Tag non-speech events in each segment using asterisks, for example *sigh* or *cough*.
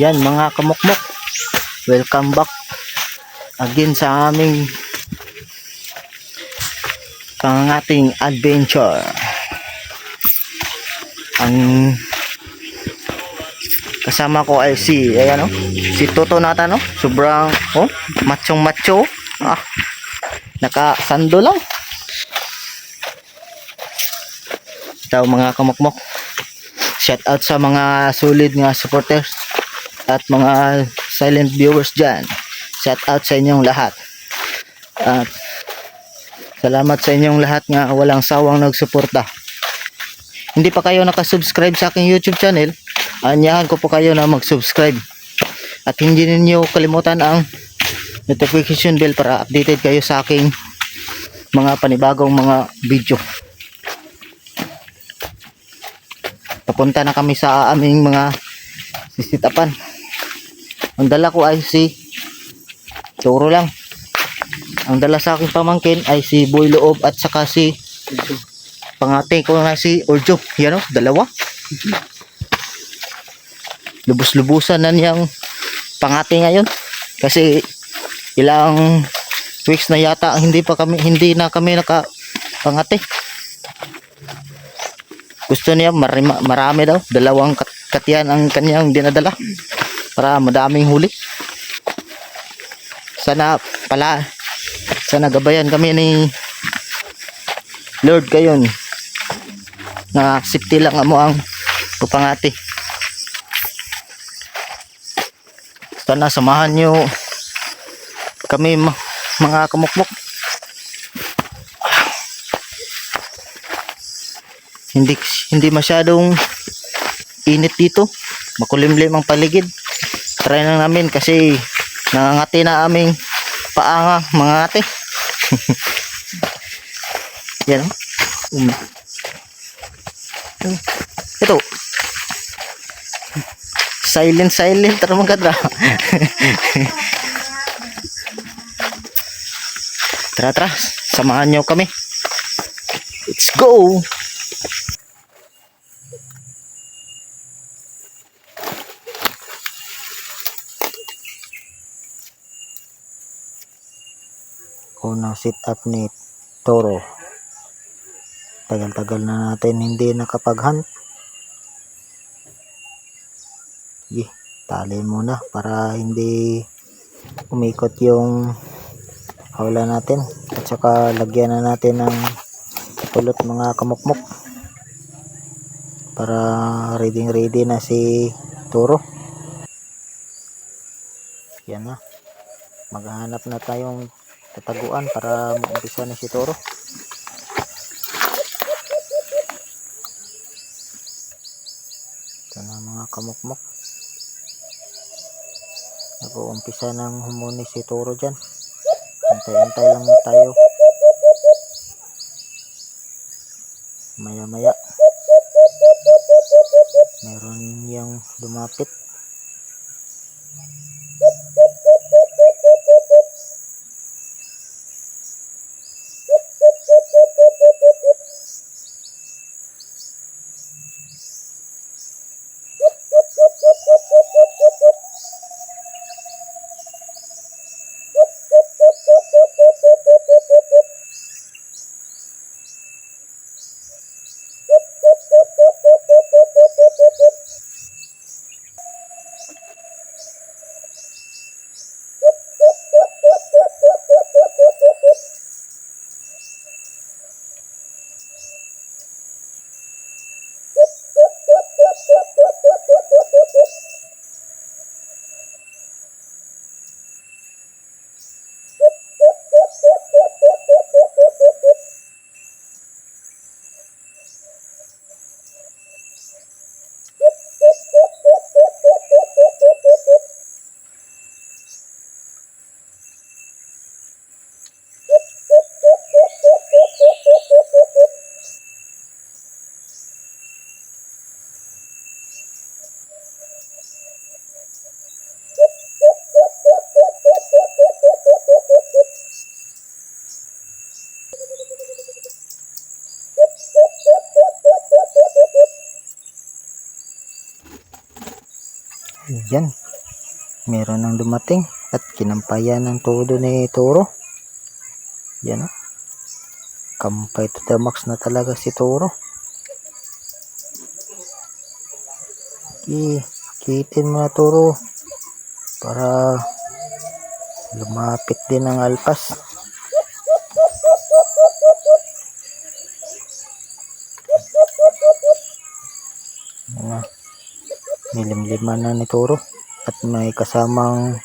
Yan mga kamukmok. Welcome back again sa aming pangating adventure. Ang kasama ko ay si ayan oh, si Toto nata no. Sobrang oh, machong macho. Ah, nakasando lang. Ito mga kamukmok. Shout out sa mga solid nga supporters at mga silent viewers dyan. Shout out sa inyong lahat. At salamat sa inyong lahat nga walang sawang nagsuporta. Hindi pa kayo nakasubscribe sa aking YouTube channel, anyahan ko po kayo na mag-subscribe. At hindi ninyo kalimutan ang notification bell para updated kayo sa aking mga panibagong mga video. Papunta na kami sa aming mga sisitapan. Ang dala ko ay si Turo lang. Ang dala sa aking pamangkin ay si Boy Loob at saka si pangate ko na si Orjo. Yan o, dalawa. Lubos-lubusan na niyang pangate ngayon. Kasi ilang weeks na yata hindi pa kami hindi na kami naka pangate. Gusto niya marima, marami daw, dalawang kat katiyan ang kanyang dinadala para madaming huli. Sana pala sana gabayan kami ni Lord kayon na safety lang mo ang pupangati. Sana samahan nyo kami mga kamukmok. Hindi hindi masyadong init dito. Makulimlim ang paligid. Try lang namin kasi nangangati na aming paanga mga ate. *laughs* Yan. oh. Um. Ito. Silent silent tara maganda. *laughs* tara tara, samahan nyo kami. Let's go. Unang sit up ni Toro. Tagal-tagal na natin hindi nakapag-hunt. Sige tali muna para hindi umikot yung hawla natin. At saka lagyan na natin ng pulot mga kamukmok para ready ready na si Toro. Yan na. Maghahanap na tayong tataguan para maumpisa na si Toro. Ito na mga kamukmok. Nag-uumpisa ng humuni si Toro dyan. Antay-antay lang tayo. Maya maya. Meron yung lumapit. Yan. Meron nang dumating at kinampayan ng todo ni Toro. Yan o. Kampay to the max na talaga si Toro. Ki, kitin mo na Toro. Para lumapit din ang alpas. Nilimliman na ni Toro at may kasamang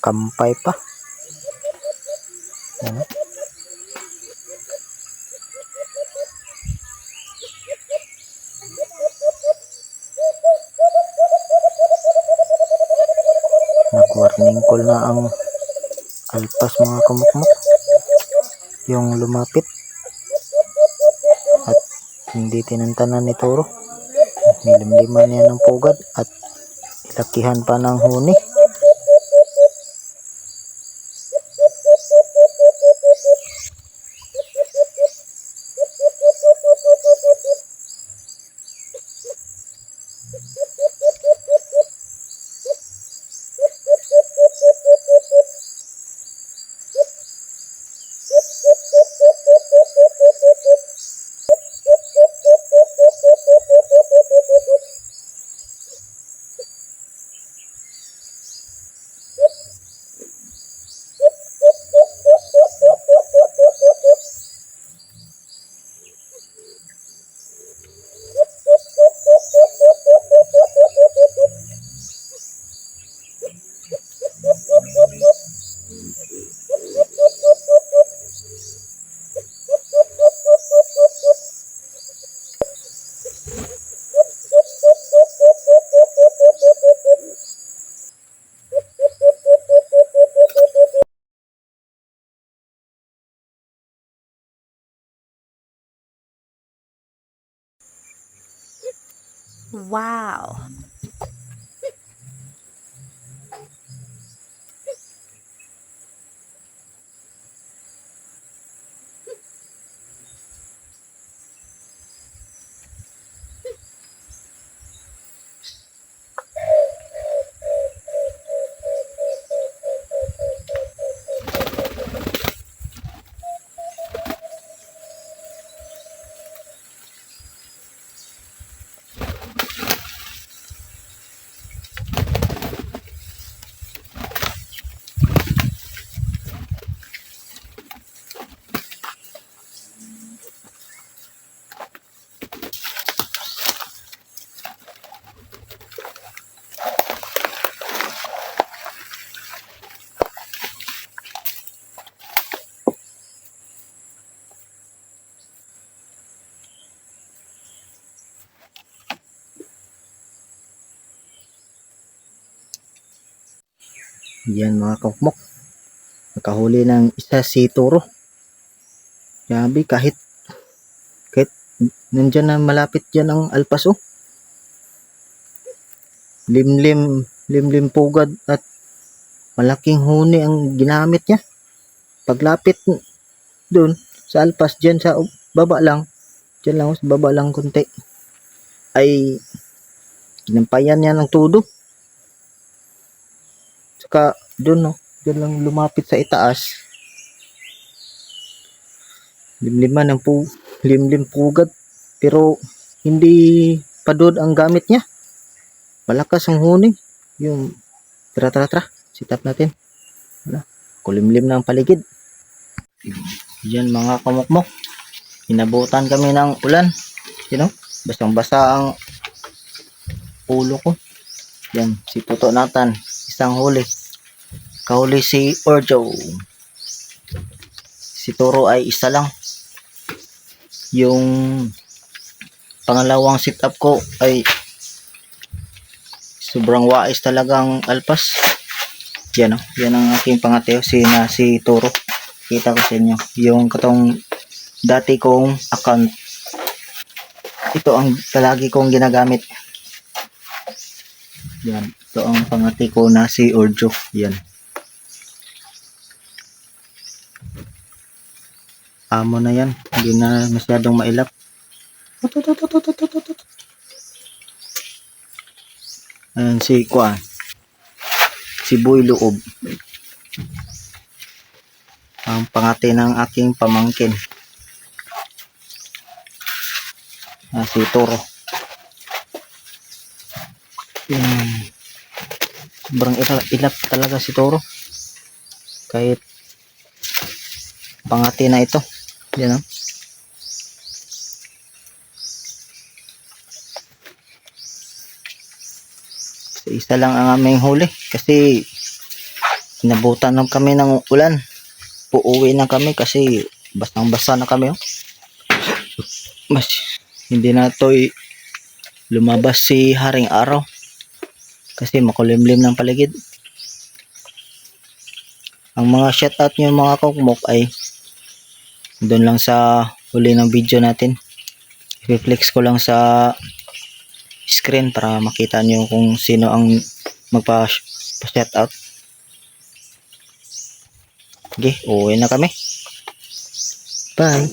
kampay pa. Ano? Nag-warning call na ang alpas mga kamukmuk. Yung lumapit. At hindi tinantanan ni Toro. Nilimliman niya ng pugad at ilakihan pa ng huni. Wow. Yan mga kamukmuk. Nakahuli ng isa si Toro. Grabe kahit kahit nandyan na malapit dyan ang alpaso. Limlim, limlim pugad at malaking huni ang ginamit niya. Paglapit doon sa alpas dyan sa baba lang, dyan lang sa baba lang konti, ay ginampayan niya ng todo. Saka doon no, doon lang lumapit sa itaas. Limliman ng pu limlim pugad pero hindi padod ang gamit niya. Malakas ang huni. Yung tara tara tara, sit up natin. Wala. Kulimlim na ang paligid. Yan mga kamukmok. Inabutan kami ng ulan. You know, basang basa ang ulo ko. Yan, si Puto Nathan. Isang huli. Kahuli si Orjo. Si Toro ay isa lang. Yung pangalawang sit up ko ay sobrang wais talagang alpas. Yan o. Yan ang aking pangateo si, na, si Toro. Kita ko sa inyo. Yung katong dati kong account. Ito ang palagi kong ginagamit. Yan. Ito ang pangati ko na si Orjo. Yan. Amo na yan. Hindi na masyadong mailap. Ayan si Kwan. Siboy loob. Ang pangati ng aking pamangkin. Ah, si Toro. Yan. Sobrang ila- ilap talaga si Toro. Kahit pangati na ito. Yan oh. So, isa lang ang aming huli kasi inabutan lang kami ng ulan. Puuwi na kami kasi basang basa na kami. Oh. Mas hindi na to lumabas si Haring Araw kasi makulimlim ng paligid. Ang mga shoutout nyo mga kukmok ay doon lang sa huli ng video natin. I-flex ko lang sa screen para makita nyo kung sino ang magpa-shoutout. Okay, uwi na kami. Bye.